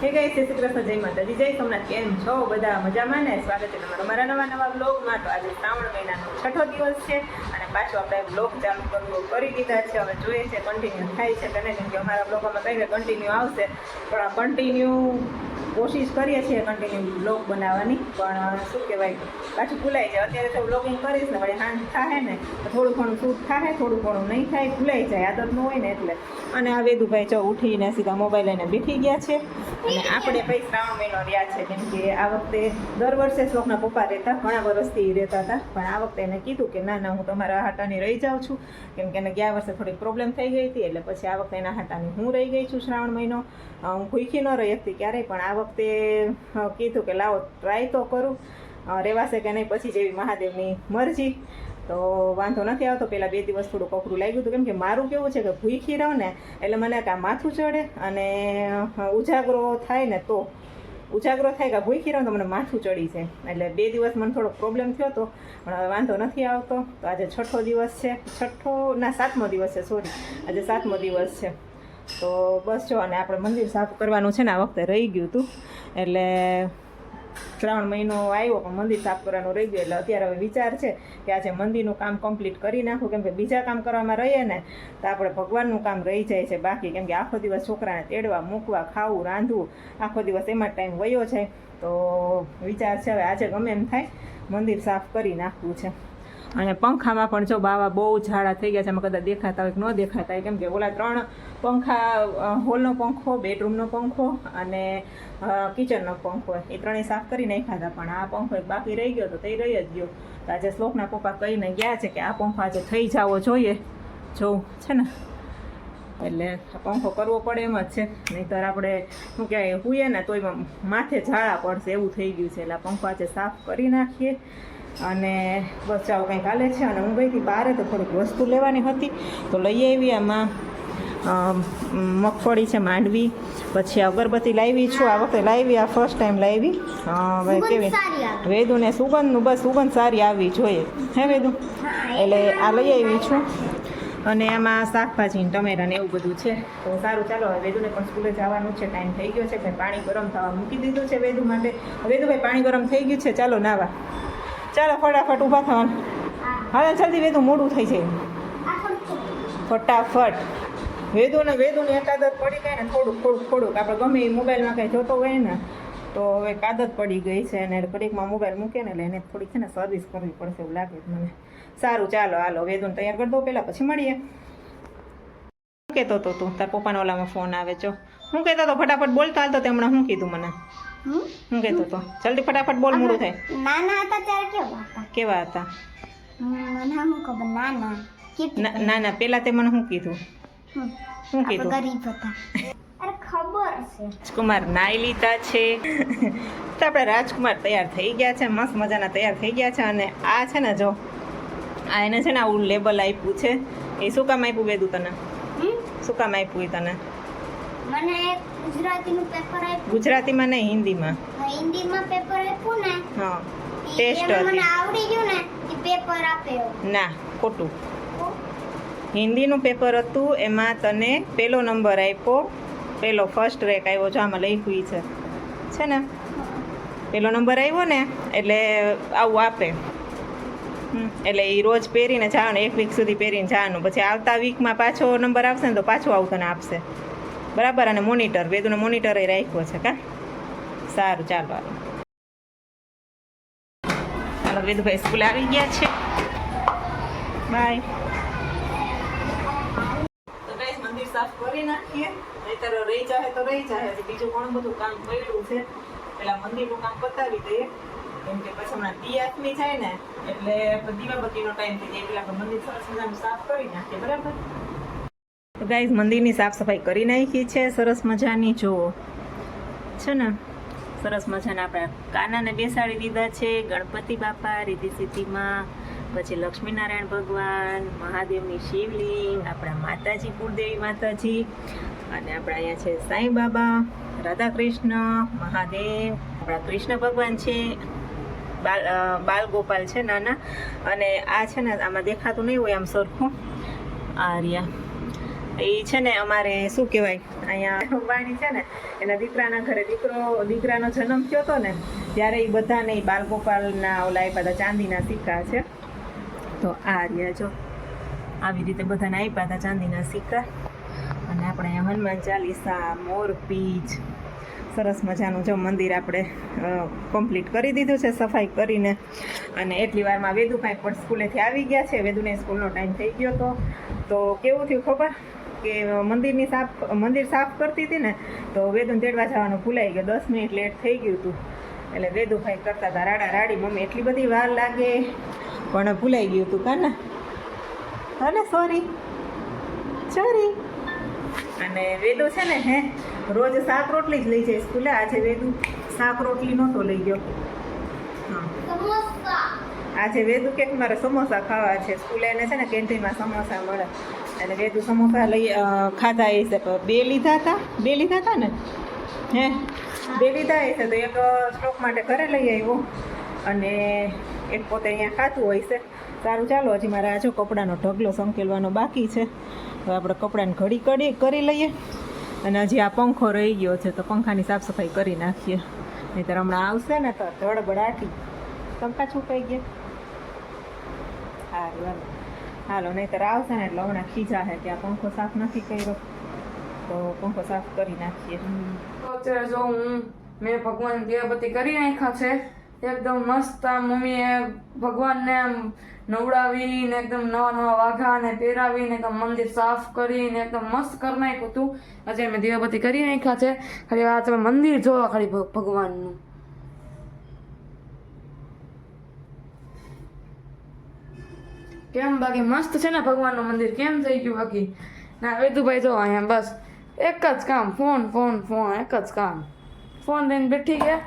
હે ગઈ શ્રી કૃષ્ણ, જય માતાજી, જય સોમનાથ. કેમ છો? બધા મજામાં ને? સ્વાગત છે તમારો મારા નવા નવા બ્લોગમાં તો આજે શ્રાવણ મહિનાનો છઠ્ઠો દિવસ છે અને પાછો આપણે બ્લોગ ચાલુ કરવો કરી દીધા છે. હવે જોઈએ છે કન્ટિન્યુ થાય છે કે નહીં? કેમ કે અમારા બ્લોગમાં કહીને કન્ટિન્યુ આવશે, પણ આ કન્ટિન્યુ કોશિશ કરીએ છીએ કન્ટિન્યુ બ્લોગ બનાવવાની, પણ શું કહેવાય, પાછું ભૂલાઈ જાય. અત્યારે તો બ્લોગિંગ કરીશ ને, વળી હાંજ થાય ને થોડું ઘણું શૂટ થાય થોડું ઘણું નહીં થાય, ભૂલાઈ જાય, આદત ન હોય ને એટલે. અને આ વેદુભાઈ જો ઉઠીને સીધા મોબાઈલ લઈને બેઠી ગયા છે. અને આપણે ભાઈ શ્રાવણ મહિનો રહ્યા છે, કેમ કે આ વખતે દર વર્ષે શ્લોકના પપ્પા રહેતા, ઘણા વર્ષથી રહેતા હતા. પણ આ વખતે એને કીધું કે, ના ના, હું તમારા હાટાની રહી જાઉં છું. કેમ કે એને ગયા વર્ષે થોડીક પ્રોબ્લેમ થઈ ગઈ હતી, એટલે પછી આ વખતે એના હાટાની હું રહી ગઈ છું શ્રાવણ મહિનો. હું ભૂખી ન રહી હતી ક્યારેય, પણ આ વખતે અ, કીધું કે લાવો ટ્રાય તો કરું. રહેવાશે કે નહીં પછી જેવી મહાદેવની મરજી. તો વાંધો નથી આવતો. પહેલાં બે દિવસ થોડું કપરું લાગ્યું હતું. કેમ કે મારું કેવું છે કે ભૂખી રહું ને એટલે મને કાં માથું ચડે અને ઉજાગરો થાય ને તો. ઉજાગરો થાય કે ભૂખી રહું તો મને માથું ચડી છે એટલે બે દિવસ મને થોડો પ્રોબ્લેમ થયો હતો પણ હવે વાંધો નથી આવતો. તો આજે છઠ્ઠો દિવસ છે. છઠ્ઠો ના સાતમો દિવસ છે સોરી આજે સાતમો દિવસ છે. તો બસ જો, અને આપણે મંદિર સાફ કરવાનું છે ને, આ વખતે રહી ગયું હતું એટલે શ્રાવણ મહિનો આવ્યો, પણ મંદિર સાફ કરવાનું રહી ગયું. એટલે અત્યારે હવે વિચાર છે કે આજે મંદિરનું કામ કમ્પ્લીટ કરી નાખું. કેમ કે બીજા કામ કરવામાં રહીએ ને, તો આપણે ભગવાનનું કામ રહી જાય છે બાકી. કેમ કે આખો દિવસ છોકરાને તેડવા, મૂકવા, ખાવું, રાંધવું, આખો દિવસ એમાં ટાઈમ વયો છે. તો વિચાર છે હવે આજે ગમે એમ થાય, મંદિર સાફ કરી નાખવું છે. અને પંખામાં પણ જો બાવા બહુ ઝાડા થઈ ગયા છે, એમાં કદાચ દેખાતા હોય કે ન દેખાતા હોય, કેમ કે ઓલા ત્રણ પંખા હોલનો પંખો, બેડરૂમનો પંખો અને કિચનનો પંખો એ ત્રણેય સાફ કરી નાખ્યા હતા, પણ આ પંખો બાકી રહી ગયો તો તે રહી જ ગયો. તો આજે શ્લોકના પપ્પા કહીને ગયા છે કે આ પંખો આજે થઈ જવો જોઈએ. જોવું છે ને? એટલે પંખો કરવો પડે એમ જ છે. નહીંતર આપણે શું કહેવાય, હુઈએ ને તોય માથે ઝાડા પડશે, એવું થઈ ગયું છે. એટલે આ પંખો આજે સાફ કરી નાખીએ. અને બસ આવું કંઈક હાલે છે. અને હું ગઈ બહાર તો થોડીક વસ્તુ લેવાની હતી. તો લઈ આવી આમાં મગફળી છે માંડવી પછી અગરબત્તી લાવી છું. આ વખતે લાવી આ ફર્સ્ટ ટાઈમ લાવી. હવે કેવી? વેદુ ને સુગંધનું બસ સુગંધ સારી આવવી જોઈએ. હે વેદુ? એટલે આ લઈ આવી છું. અને એમાં શાકભાજી ટમેટા ને એવું બધું છે. તો સારું ચાલો હવે વેદુને પણ સ્કૂલે જવાનું છે. ટાઈમ થઈ ગયો છે. કે પાણી ગરમ થવા મૂકી દીધું છે વેદુ માટે. વેદુભાઈ પાણી ગરમ થઈ ગયું છે. ચાલો નાવા. ચાલો ફટાફટ ઊભા થવાનું. હાલે, જલ્દી વેદું મોડું થઈ જાય. ફટાફટ. વેદુને વેદુને એક આદત પડી ગઈ ને થોડુંક થોડુંક થોડુંક. આપણે ગમે એ મોબાઈલમાં કંઈ જોતો હોય ને, તો હવે એક આદત પડી ગઈ છે અને ઘડીકમાં મોબાઈલ મૂકે ને એટલે એને થોડીક છે ને સર્વિસ કરવી પડશે એવું લાગે મને. સારું, ચાલો, હાલો, વેદુને તૈયાર કરી દો. પહેલાં પછી મળીએ. કહેતો હતો તું. તાર પપ્પાના ઓલામાં ફોન આવે છો હું કહેતો તો ફટાફટ બોલતો હાલતો તે હમણાં શું કીધું મને? હું? કહેતો તો? જલ્દી ફટાફટ બોલ મોડું થાય. નાના હતા ત્યારે કેવા હતા? કેવા હતા? મને શું ખબર? નાના. ના ના પેલા તે મને શું કીધું? શું કીધું? ગરીબ હતા. અરે ખબર છે રાજકુમાર નાઈ લીધા છે. તો આપણે રાજકુમાર તૈયાર થઈ ગયા છે મસ્ત મજાના તૈયાર થઈ ગયા છે અને આ છે ને જો આ એને છે ને આવું લેબલ આપ્યું છે. એ શું કામ આપ્યું બેદું તને? શું કામ આપ્યું એ તને? મને એક ગુજરાતીનું પેપર આપ્યું. ગુજરાતીમાં નહીં હિન્દીમાં. હિન્દીમાં પેપર આપ્યું ને હા ટેસ્ટ મને આવડી ગયું ને એ પેપર આપ્યો. ના ખોટું. હિન્દીનું પેપર હતું એમાં તને પહેલો નંબર આપ્યો પહેલો ફર્સ્ટ રેક આવ્યો જો આમાં લખ્યું છે. છે ને? પહેલો નંબર આવ્યો ને એટલે આવું આપે. એટલે એ રોજ પહેરીને જવાનું એક વીક સુધી પહેરીને જવાનું. પછી આવતા વીકમાં પાછો નંબર આવશે ને તો પાછો આવું તને આપશે. બરાબર અને મોનિટર વેદુનો મોનિટર રાખ્યો છે કા? સારું, ચાલો ચાલો વેદુભાઈ સ્કૂલ આવી ગયા છે. બાય તો ગાઈસ મંદિર સાફ કરી નાખીએ. નહીતર રહી જાય તો રહી જાય બીજું ઘણું બધું કામ પડ્યું છે. પેલા મંદિરનું કામ પતાવી દઈએ. કેમ કે પછી હમણાં દિયાત્મી થાય ને, એટલે દીવાબત્તીનો ટાઈમ થઈ જાય. એટલે આપણે મંદિર સરસ મજાનું સાફ કરી નાખીએ. બરાબર? ગાઈઝ મંદિરની સાફ સફાઈ કરી નાખી છે. સરસ મજાની, જુઓ. છે ને? સરસ મજાના આપણા કાનાને બેસાડી દીધા છે. ગણપતિ બાપા રીતિ સિદ્ધિમાં, પછી લક્ષ્મીનારાયણ ભગવાન, મહાદેવની શિવલિંગ, આપણા માતાજી, કુળદેવી માતાજી, અને આપણા અહીંયા છે સાંઈ બાબા રાધા કૃષ્ણ મહાદેવ, આપણા કૃષ્ણ ભગવાન છે, બાલ બાલગોપાલ બાલ ગોપાલ છે નાના. અને આ છે ને, આમાં દેખાતું નહીં હોય આમ સરખું. આ રહ્યા. એ છે ને અમારે શું કહેવાય? અહીંયા અંબાણી છે ને, એના દીકરાના ઘરે દીકરો, દીકરાનો જન્મ થયો હતો ને, ત્યારે એ બધાને બાલગોપાલના ઓલા આપ્યા હતા, ચાંદીના સિક્કા છે. તો આ રહ્યા જો. આવી રીતે બધાને આપ્યા હતા ચાંદીના સિક્કા. અને આપણે અહીંયા હનુમાન ચાલીસા, મોર પીચ, સરસ મજાનું જો મંદિર આપણે કમ્પ્લીટ કરી દીધું છે, સફાઈ કરીને. અને એટલી વારમાં વેદુભાઈ પણ સ્કૂલેથી આવી ગયા છે. વેદુને સ્કૂલનો ટાઈમ થઈ ગયો હતો. તો કેવું થયું ખબર? કે મંદિરની સાફ, મંદિર સાફ કરતી હતી ને, તો વેદુને તેડવા જવાનું ભૂલાઈ ગયો. દસ મિનિટ લેટ થઈ ગયું હતું. એટલે વેદુભાઈ કરતા હતા, રાડા, રાડી, મમ્મી, એટલી બધી વાર લાગે. પણ ભૂલાઈ ગયું હતું, કાને? હા ને સોરી સોરી અને વેદુ છે ને, હે, રોજ શાક રોટલી જ લઈ જાય સ્કૂલે. આજે વેદુ શાક રોટલી નહોતો લઈ ગયો. હા. આજે વેદુ કે મારે સમોસા ખાવા છે. સ્કૂલે એને છે ને કેન્ટીનમાં સમોસા મળે. અને વેદુ સમોસા લઈ ખાધા એ છે. તો બે લીધા હતા? બે લીધા હતા ને? હે? બે લીધા એ છે. તો એક સ્ટોક માટે ઘરે લઈ આવ્યો. અને એક પોતે અહીંયા ખાતું હોય છે. સારું ચાલો, હજી મારે આજો કપડાનો ઢગલો સંકેલવાનો બાકી છે. તો આપણે કપડાને ઘડી કડી કરી લઈએ. અને હજી આ પંખો રહી ગયો છે, તો પંખાની સાફ સફાઈ કરી નાખીએ. નહીંતર હમણાં આવશે ને તો ધડબડાટી. પંખા છુપાઈ ગયા? સારું હાલો હાલો નહીંતર આવશે ને એટલે હમણાં ખીજા છે ત્યાં પંખો સાફ નથી કર્યો તો પંખો સાફ કરી નાખીએ અત્યારે જો હું મેં ભગવાન દીવાબત્તી કરી નાખ્યા છે એકદમ મસ્ત મમ્મીએ ભગવાનને નવડાવીને એકદમ નવા નવા વાઘાને પહેરાવીને એકદમ મંદિર સાફ કરીને એકદમ મસ્ત કરી નાખ્યું હતું આજે મેં દીવાબત્તી કરી નાખ્યા છે ખાલી આ તમે મંદિર જોવા ખાલી ભગવાનનું કેમ બાકી મસ્ત છે ને ભગવાનનું મંદિર? કેમ થઈ ગયું બાકી? ના, વેદુભાઈ જો અહીંયા બસ. એક જ કામ, ફોન ફોન ફોન, એક જ કામ. ફોન લઈને બેઠી ગયા.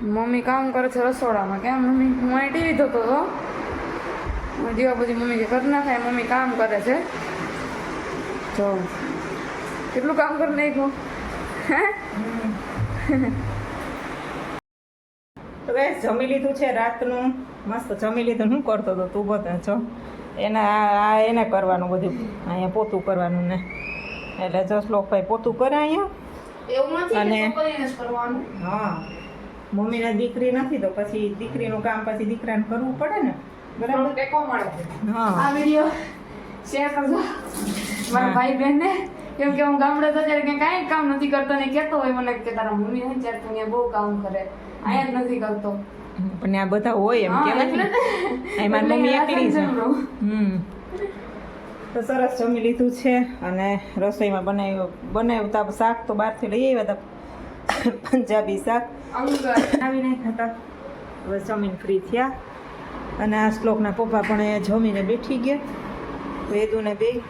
મમ્મી કામ કરે છે રસોડામાં. કેમ મમ્મી? હું અહીં ટીવી થતો હતો. જીવા પછી મમ્મી કે ઘર ના થાય મમ્મી કામ કરે છે. જો. કેટલું કામ કરી નાખ્યું? હે? તો જમી લીધું છે રાતનું. મસ્ત જમી લીધું. શું કરતો હતો તું બધા છો એના આ એને કરવાનું બધું. અહીંયા પોતું કરવાનું ને. એટલે જો શ્લોકભાઈ પોતું કરે અહીંયા. એવું અને- જ હા. મમ્મીના દીકરી નથી તો પછી દીકરીનું કામ પછી દીકરાને કરવું પડે ને. બરાબર? ટેકો મળે. હા. આ વીડિયો શેર કરજો. મારા ભાઈ બહેનને કેમ કે હું ગામડે તો ત્યારે કઈ કામ નથી કરતો ને કહેતો હોય મને કે તારા મમ્મી હોય ત્યારે તું બહુ કામ કરે. અહીંયા નથી કરતો પણ આ બધા હોય એમ કે કેવાય એટલે ને જ. અહીં મારી મમ્મી એકલી છે. હમ. તો સરસ જમી લીધું છે અને રસોઈમાં બનાવ્યું બનાવતા શાક તો બહારથી લઈ આવ્યા હતા પંજાબી શાક. આવું નાખ્યા હતા હવે જમીન ફ્રી થયા. અને આ શ્લોકના પપ્પા પણ એ જમીને બેઠી ગયા. વેદુને બે.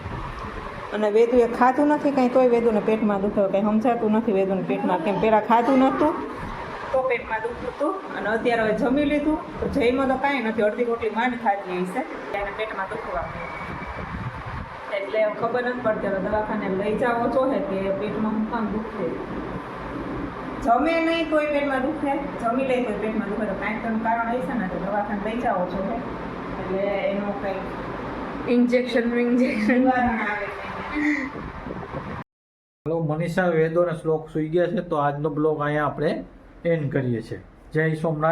અને વેદુએ ખાતું નથી કાંઈ તોય વેદુને પેટમાં દુખે કંઈ સમજાતું નથી વેદુને પેટમાં. કેમ પહેલાં ખાતું નહોતું તો પેટમાં દુખતું હતું અને અત્યારે હવે જમી લીધું. તો જઈમાં તો કાંઈ નથી અડધી રોટલી માંડ ખાધી હશે એને પેટમાં દુખવા એટલે ખબર નથી પડતી હવે દવાખાને લઈ જાવો છો હે કે પેટમાં હું કામ દુખે? જમે નહીં તોય પેટમાં દુખે જમી લે તોય પેટમાં દુખે. તો કાંઈક તો કારણ હશે ને તો દવાખાને લઈ જાઓ છો હે. એટલે એનું કંઈક ઇન્જેક્શન ઇન્જેક્શન આવે હલો મનીષા વેદો અને શ્લોક સુઈ ગયા છે. તો આજનો બ્લોગ અહીંયા આપણે એન્ડ કરીએ છીએ. જય સોમનાથ.